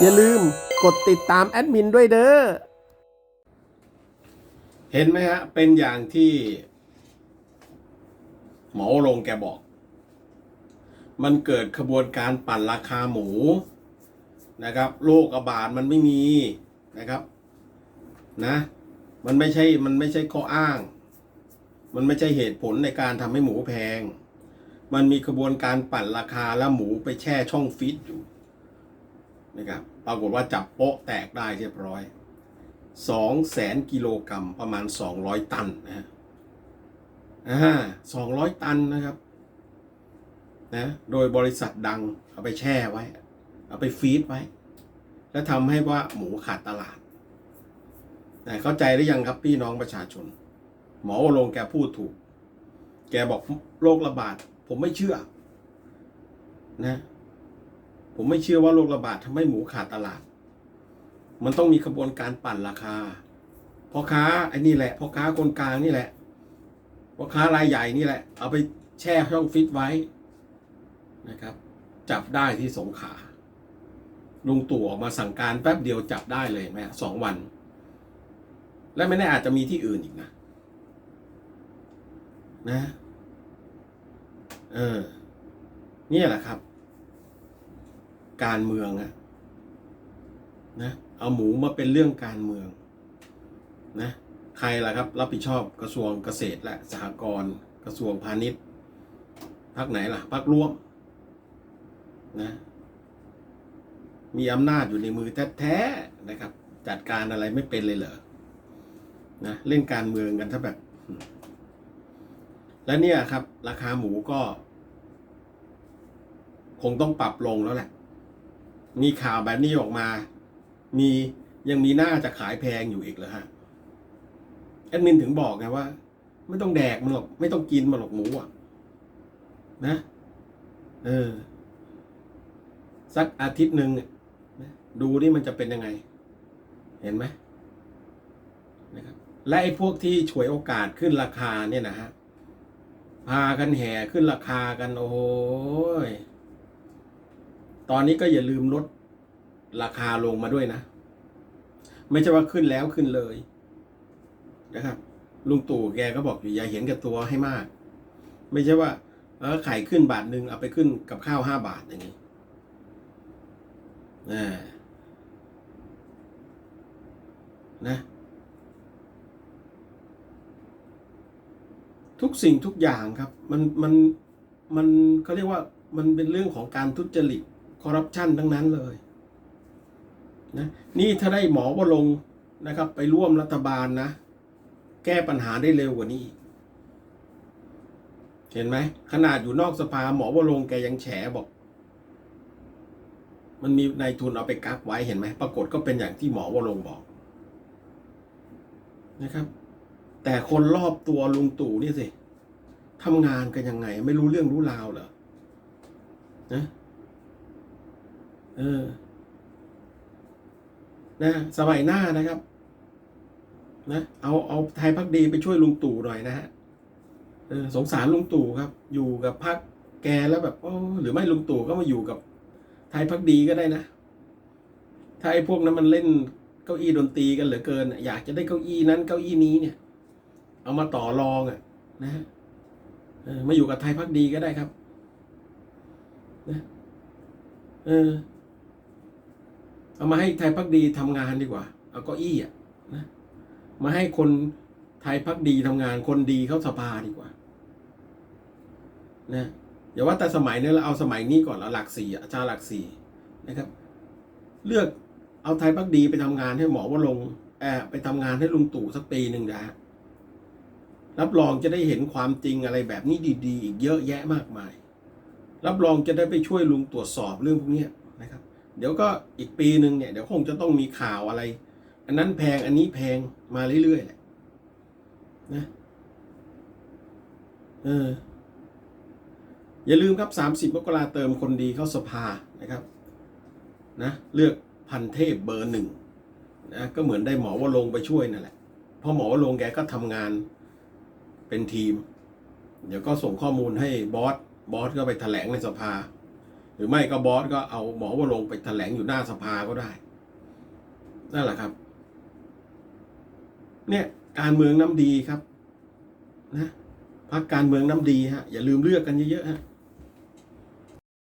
อย่าลืมกดติดตามแอดมินด้วยเด้อ เห็นไหมฮะ เป็นอย่างที่ หมอลงแกบอก มันเกิดขบวนการปั่นราคาหมูนะครับโรคระบาดมันไม่มีนะครับนะ มันไม่ใช่มันไม่ใช่ข้ออ้าง มันไม่ใช่เหตุผลในการทำให้หมูแพง มันมีขบวนการปั่นราคาแล้วหมูไปแช่ช่องฟิตอยู่ นะครับปรากฏว่าจับโป๊ะแตกได้เรียบร้อยสองแสนกิโลกรัมประมาณสองร้อยตันนะฮะสองร้อยตันนะครับนะโดยบริษัทดังเอาไปแช่ไว้ เอาไปฟีดไว้ แล้วทำให้ว่าหมูขาดตลาดนะเข้าใจหรือยังครับพี่น้องประชาชน หมอวรงแกพูดถูก แกบอกโรคระบาด ผมไม่เชื่อนะ ผมไม่เชื่อว่าโรคระบาดทำให้หมูขาดตลาด มันต้องมีขบวนการปั่นราคาพ่อค้าไอ้นี่แหละพ่อค้าคนกลางนี่แหละพ่อค้ารายใหญ่นี่แหละ เอาไปแช่ช่องฟิตไว้นะครับ จับได้ที่สงขาลุงตู่ออกมาสั่งการแป๊บเดียวจับได้เลยไหมสองวัน และไม่แน่อาจจะมีที่อื่นอีกนะ นะ เออนี่แหละครับ การเมืองอะนะเอาหมูมาเป็นเรื่องการเมืองนะใครล่ะครับ รับผิดชอบกระทรวงเกษตรและสหกรณ์กระทรวงพาณิชย์พักไหนล่ะพักร่วมนะมีอำนาจอยู่ในมือแท้ๆนะครับ จัดการอะไรไม่เป็นเลยเหรอนะเล่นการเมืองกันถ้าแบบ และเนี่ยครับ ราคาหมูก็ คงต้องปรับลงแล้วแหละ มีข่าวแบบนี้ออกมา มียังมีหน้าจะขายแพงอยู่อีกเหรอฮะแอดมินถึงบอกไงว่า ไม่ต้องแดกมันหรอกไม่ต้องกินมันหรอกหมูอะ นะเออสักอาทิตย์หนึ่งนะดูนี่มันจะเป็นยังไง เห็นไหมนะครับและไอ้พวกที่ฉวยโอกาสขึ้นราคาเนี่ยนะฮะพากันแห่ขึ้นราคากันโอ้ย ตอนนี้ก็อย่าลืมลดราคาลงมาด้วยนะ ไม่ใช่ว่าขึ้นแล้วขึ้นเลยนะครับ ลุงตู่แกก็บอกอยู่อย่าเห็นกับตัวให้มาก ไม่ใช่ว่า เออไข่ขึ้นบาทหนึ่งเอาไปขึ้นกับข้าวห้าบาทอย่างนี้นะนะทุกสิ่งทุกอย่างครับ มันมันมันเขาเรียกว่ามันเป็นเรื่องของการทุจริต คอร์รัปชันทั้งนั้นเลยนะนี่ถ้าได้หมอวรงนะครับ ไปร่วมรัฐบาลนะ แก้ปัญหาได้เร็วกว่านี้ เห็นไหม ขนาดอยู่นอกสภาหมอวรงแกยังแฉบอก มันมีนายทุนเอาไปกักไว้เห็นไหม ปรากฏก็เป็นอย่างที่หมอวรงบอกนะครับ แต่คนรอบตัวลุงตู่นี่สิทำงานกันยังไง ไม่รู้เรื่องรู้ราวเหรอนะ เออ นะ สมัยหน้านะครับ นะ เอาเอาไทยพักดีไปช่วยลุงตู่หน่อยนะฮะเออสงสารลุงตู่ครับ อยู่กับพักแกแล้วแบบโอ้หรือไม่ลุงตู่ก็มาอยู่กับ ไทยพักดีก็ได้นะถ้าไอ้พวกนั้นมันเล่นเก้าอี้ดนตรีกันเหลือเกิน อยากจะได้เก้าอี้นั้นเก้าอี้นี้เนี่ย เอามาต่อรองอะ นะฮะเออมาอยู่กับไทยพักดีก็ได้ครับ นะ เออ เอามาให้ไทยพักดีทำงานดีกว่า เอาก้าอี้อะนะมาให้คนไทยพักดีทำงาน คนดีเข้าสภาดีกว่า นะอย่าว่าแต่สมัยนี้เราเอาสมัยนี้ก่อนเราหลักสี่อาจารย์หลักสี่นะครับ เลือกเอาไทยพักดีไปทำงานให้หมอว่าลงแอบไปทำงานให้ลุงตู่สักปีหนึ่งนะฮะรับรองจะได้เห็นความจริงอะไรแบบนี้ดีๆ อีกเยอะแยะมากมาย รับรองจะได้ไปช่วยลุงตรวจสอบเรื่องพวกนี้นะครับ เดี๋ยวก็อีกปีหนึ่งเนี่ยเดี๋ยวคงจะต้องมีข่าวอะไร อันนั้นแพงอันนี้แพงมาเรื่อยๆแหละนะเอออย่าลืมครับ 30มกราเติมคนดีเข้าสภานะครับนะเลือกพันเทพเบอร์หนึ่งนะก็เหมือนได้หมอว่าลงไปช่วยนั่นแหละพราะหมอว่าลงแกก็ทำงานเป็นทีม เดี๋ยวก็ส่งข้อมูลให้บอสบอสก็ไปแถลงในสภา หรือไม่ก็บอสก็เอาหมอวรงไปแถลงอยู่หน้าสภาก็ได้ นั่นแหละครับ เนี่ยการเมืองน้ำดีครับ นะพักการเมืองน้ำดีฮะอย่าลืมเลือกกันเยอะๆฮะ